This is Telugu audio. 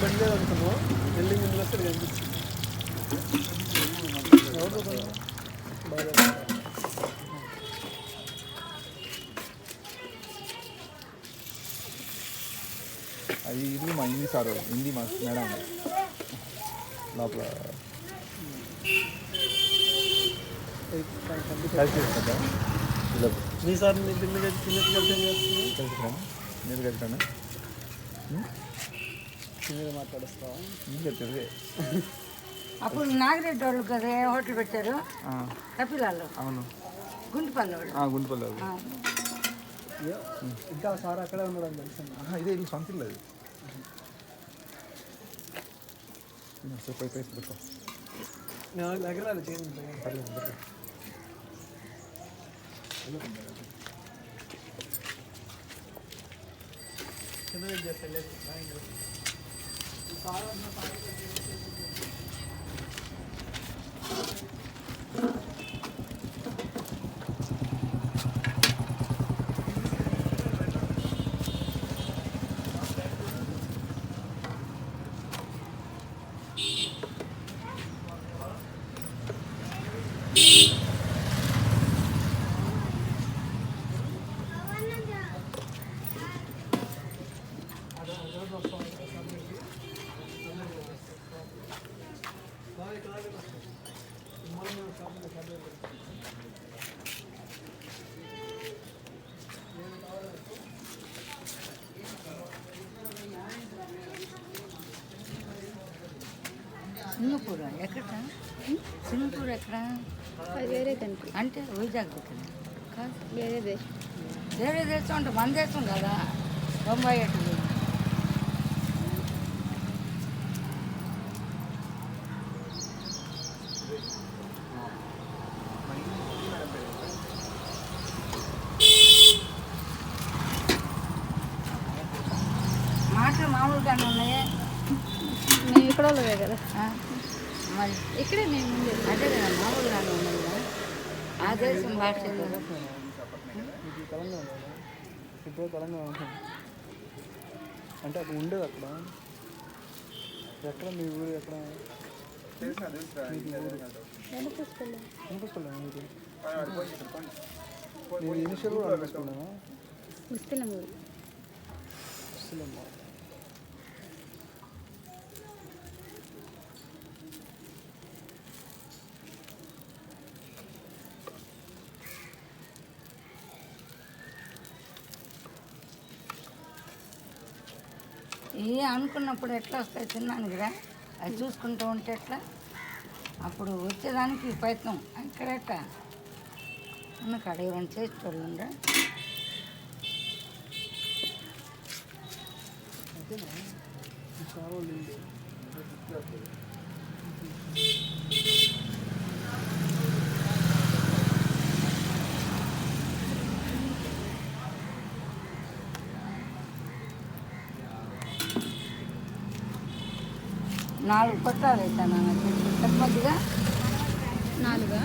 బండి లేదు అనుకున్నావు బిల్డింగ్ ఇందులో కనిపించింది బాగా అది ఇది మా హిందీ సార్ హిందీ మా మేడం. లోపల. కలిసి మీ సార్ కింద కింద కలిసి చేస్తున్నావు? కలిసి మీరు కలిసాను కింద మాట్లాడుస్తావా? అప్పుడు నాగిరెడ్డి వాళ్ళు కదా హోటల్ పెట్టారు? కపిలాల్లో అవును. గుంటిపల్లి వాళ్ళు గుంటుపల్లి ఇంకా సార్ అక్కడే ఉన్నాడని తెలుసు ఇదే ఇల్లు సొంత ఇల్లు అది పెట్టుకో. చేయండి. కింద చేస్తాను లేదు बारह में पानी సింగపూర్ ఎక్కడ సింగపూర్ ఎక్కడ అది వేరే కంట్రీ అంటే వైజాగ్ దగ్గర కాదు వేరే దేశం వేరే దేశం అంటే మన దేశం కదా బొంబాయి అటు మాటలు మామూలుగానే ఉన్నాయి మేము ఇక్కడ వాళ్ళవే కదా? మరి ఇక్కడే మేము ఉండేది అదే కదా మామూలుగానే ఉన్నాయి కదా. ఆ దేశం భాష ఇప్పుడు తెలంగాణ. అంటే అక్కడ ఉండేది అక్కడ. ఎక్కడ మీ ఊరు ఎక్కడ? నేను ఇనిషియల్ కూడా అనిపిస్తున్నాను ముస్తిలం ఊరు. ఏ అనుకున్నప్పుడు ఎట్లా వస్తాయి తిన్నాను కదా అది చూసుకుంటూ ఉంటే ఎట్లా? అప్పుడు వచ్చేదానికి ప్రయత్నం. ఇక్కడెట్ట ఉన్న కాడ ఏమైనా చేసి పెళ్ళండ్రా చాలా నాలుగు కొట్టాలు అవుతాను పెద్దదిగా నాలుగా?